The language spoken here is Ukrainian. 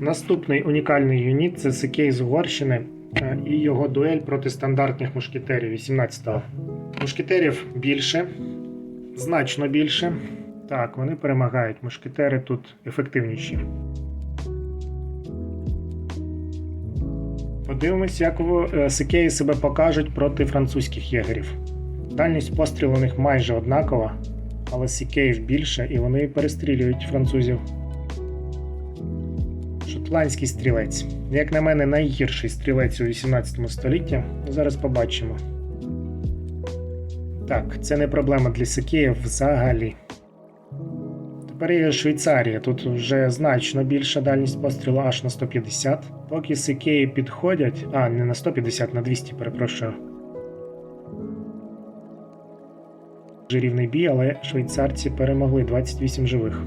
Наступний унікальний юніт це Сикей з Угорщини е, і його дуель проти стандартних мушкетерів 18-го. Мушкетерів більше, значно більше. Так, вони перемагають. Мушкетери тут ефективніші. Подивимось, як е, Сикеї себе покажуть проти французьких єгерів. Дальність пострілу у них майже однакова, але Сікеїв більше і вони перестрілюють французів. Шотландський стрілець. Як на мене, найгірший стрілець у 18 столітті. Зараз побачимо. Так, це не проблема для Сикеїв взагалі. Тепер є Швейцарія. Тут вже значно більша дальність пострілу аж на 150. Поки Сикеї підходять. А, не на 150, на 200, перепрошую. Рівний бій, але швейцарці перемогли 28 живих.